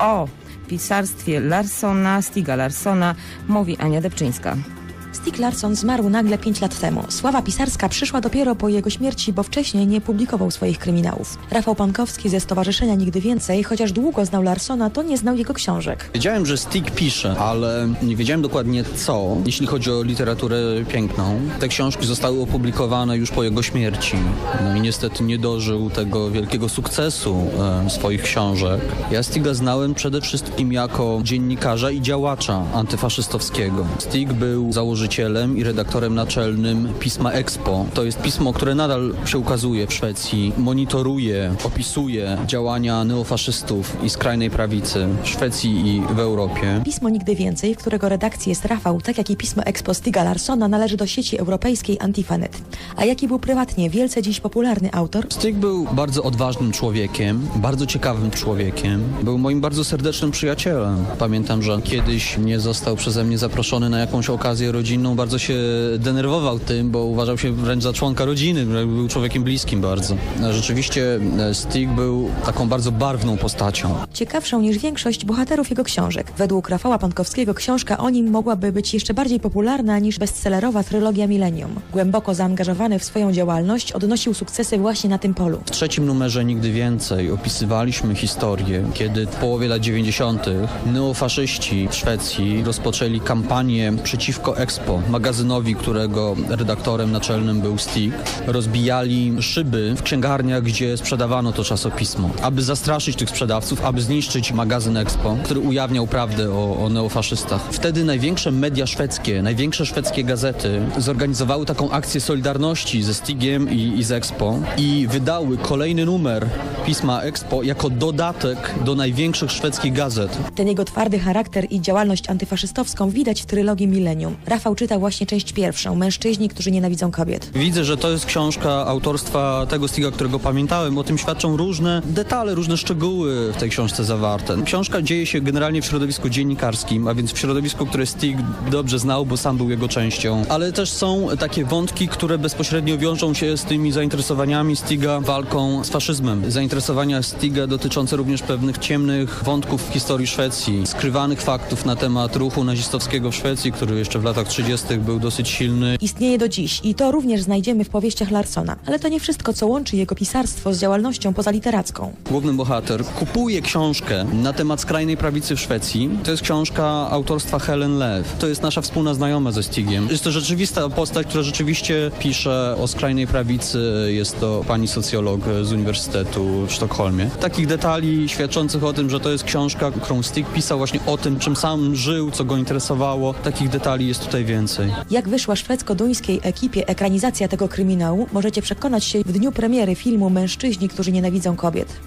O pisarstwie Larsona, Stiga Larsona mówi Ania Debczyńska. Stieg Larsson zmarł nagle 5 lat temu. Sława pisarska przyszła dopiero po jego śmierci, bo wcześniej nie publikował swoich kryminałów. Rafał Pankowski ze Stowarzyszenia Nigdy Więcej, chociaż długo znał Larsona, to nie znał jego książek. Wiedziałem, że Stig pisze, ale nie wiedziałem dokładnie co, jeśli chodzi o literaturę piękną. Te książki zostały opublikowane już po jego śmierci. No i niestety nie dożył tego wielkiego sukcesu e, swoich książek. Ja Stiga znałem przede wszystkim jako dziennikarza i działacza antyfaszystowskiego. Stig był założycielem i redaktorem naczelnym pisma Expo. To jest pismo, które nadal się ukazuje w Szwecji. Monitoruje, opisuje działania neofaszystów i skrajnej prawicy w Szwecji i w Europie. Pismo Nigdy Więcej, w którego redakcji jest Rafał, tak jak i pismo Expo Stiga Larsona, należy do sieci europejskiej Antifanet. A jaki był prywatnie wielce dziś popularny autor? Stig był bardzo odważnym człowiekiem, bardzo ciekawym człowiekiem. Był moim bardzo serdecznym przyjacielem. Pamiętam, że kiedyś nie został przeze mnie zaproszony na jakąś okazję rodzinną. Bardzo się denerwował tym, bo uważał się wręcz za członka rodziny. Był człowiekiem bliskim bardzo. Rzeczywiście e, Stig był taką bardzo barwną postacią. Ciekawszą niż większość bohaterów jego książek. Według Rafała Pankowskiego książka o nim mogłaby być jeszcze bardziej popularna niż bestsellerowa trylogia Millennium. Głęboko zaangażowany w swoją działalność odnosił sukcesy właśnie na tym polu. W trzecim numerze Nigdy Więcej opisywaliśmy historię, kiedy w połowie lat 90. neofaszyści w Szwecji rozpoczęli kampanię przeciwko Expo, magazynowi, którego redaktorem naczelnym był Stig. Rozbijali szyby w księgarniach, gdzie sprzedawano to czasopismo, aby zastraszyć tych sprzedawców, aby zniszczyć magazyn Expo, który ujawniał prawdę o, o neofaszystach. Wtedy największe media szwedzkie, największe szwedzkie gazety zorganizowały taką akcję solidarności ze Stigiem i, i z Expo i wydały kolejny numer pisma Expo jako dodatek do największych szwedzkich gazet. Ten jego twardy charakter i działalność antyfaszystowską widać w trylogii Millennium. Rafał czytał właśnie część pierwszą, Mężczyźni, którzy nienawidzą kobiet. Widzę, że to jest książka autorstwa tego Stiga, którego pamiętałem. O tym świadczą różne detale, różne szczegóły w tej książce zawarte. Książka dzieje się generalnie w środowisku dziennikarskim, a więc w środowisku, które Stig dobrze znał, bo sam był jego częścią. Ale też są takie wątki, które bezpośrednio wiążą się z tymi zainteresowaniami Stiga walką z faszyzmem. Zainteresowania Stiga dotyczące również pewnych ciemnych wątków w historii Szwecji, skrywanych faktów na temat ruchu nazistowskiego w Szwecji, który jeszcze w latach 30. był dosyć silny. Istnieje do dziś i to również znajdziemy w powieściach Larsona. Ale to nie wszystko, co łączy jego pisarstwo z działalnością pozaliteracką. Główny bohater kupuje książkę na temat skrajnej prawicy w Szwecji. To jest książka autorstwa Helen Lew. To jest nasza wspólna znajoma ze Stigiem. Jest to rzeczywista postać, która rzeczywiście pisze o skrajnej prawicy. Jest to pani socjolog z Uniwersytetu w Sztokholmie. Takich detali świadczących o tym, że to jest książka, którą Stig pisał właśnie o tym, czym sam żył, co go interesowało. Takich detali jest tutaj więcej. Jak wyszła szwedzko-duńskiej ekipie ekranizacja tego kryminału, możecie przekonać się w dniu premiery filmu Mężczyźni, którzy nienawidzą kobiet.